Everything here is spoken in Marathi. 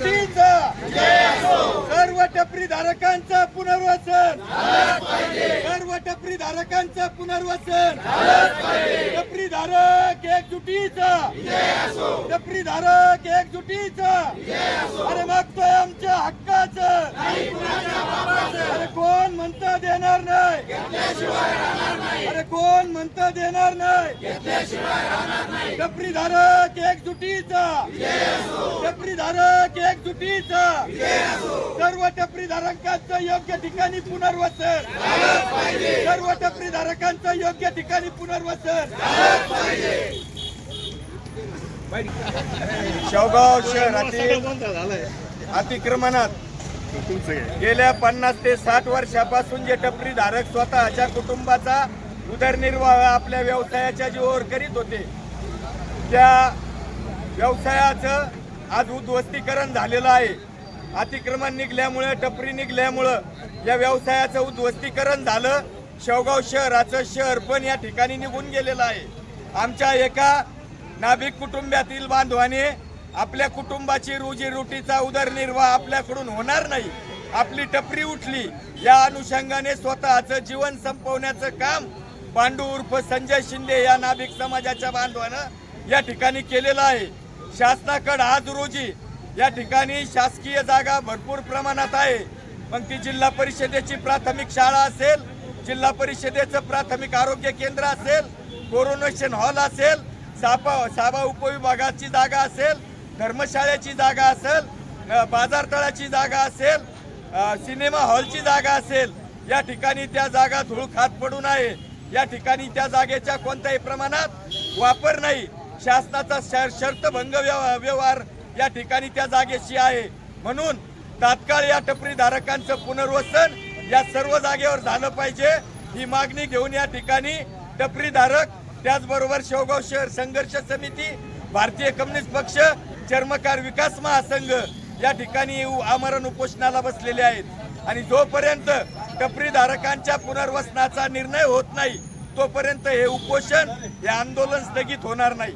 एकजुटीचं सर्व टपरी धारकांचं पुनर्वसन. सर्व टपरी धारकांचं पुनर्वसन. टपरी धारक एकजुटीचं टपरी धारक एकजुटीचं अरे मागतोय आमच्या हक्काचं. अरे कोण म्हणता देणार नाही? अरे कोण म्हणतं देणार नाही? टपरी धारक एकजुटीचा. टपरी धारक एकजुटीचा. सर्व टपरी धारकांचं योग्य ठिकाणी पुनर्वसन. सर्व टपरी धारकांचं योग्य ठिकाणी पुनर्वसन. शेवगाव शहरातील अतिक्रमणात गेल्या पन्नास ते साठ वर्षापासून जे टपरी धारक स्वतःच्या कुटुंबाचा उदरनिर्वाह आपल्या व्यवसायाच्या जीवावर करीत होते त्या व्यवसायाचं आज उद्ध्वस्तीकरण झालेलं आहे. अतिक्रमण निघल्यामुळं टपरी निघल्यामुळं या व्यवसायाचं उद्ध्वस्तीकरण झालं. शेवगाव शहराचं शहर पण या ठिकाणी निघून गेलेलं आहे. आमच्या एका नाभिक कुटुंबातील बांधवाने आपल्या कुटुंबाची रोजीरोटीचा उदरनिर्वाह आपल्याकडून होणार नाही. आपली टपरी उठली. या अनुषंगाने स्वतःचं जीवन संपवण्याचं काम पांडू उर्फ संजय शिंदे या नाभिक समाजाच्या बांधवानं या ठिकाणी केलेलं आहे. शासनाकडं आज रोजी या ठिकाणी शासकीय जागा भरपूर प्रमाणात आहे. मग ती जिल्हा परिषदेची प्राथमिक शाळा असेल जिल्हा परिषदेचं प्राथमिक आरोग्य केंद्र असेल कोरोनेशन हॉल असेल सापा साबा उपविभागाची जागा असेल धर्मशाळेची जागा असेल बाजारतळाची जागा असेल सिनेमा हॉलची जागा असेल या ठिकाणी त्या जागा धूळ खात पडून आहे. या ठिकाणी त्या जागेच्या कोणत्याही प्रमाणात वापर नाही. शासनाचा शर्तभंग व्यवहार या ठिकाणी त्या जागेशी आहे. म्हणून तात्काळ या टपरी धारकांचं पुनर्वसन या सर्व जागेवर झालं पाहिजे. ही मागणी घेऊन या ठिकाणी टपरी धारक त्याचबरोबर शेवगाव शहर संघर्ष समिती भारतीय कम्युनिस्ट पक्ष चर्मकार विकास महासंघ या ठिकाणी आमरण उपोषणाला बसलेले आहेत. आणि जोपर्यंत टपरी धारकांच्या पुनर्वसनाचा निर्णय होत नाही तोपर्यंत हे उपोषण हे आंदोलन स्थगित होणार नाही.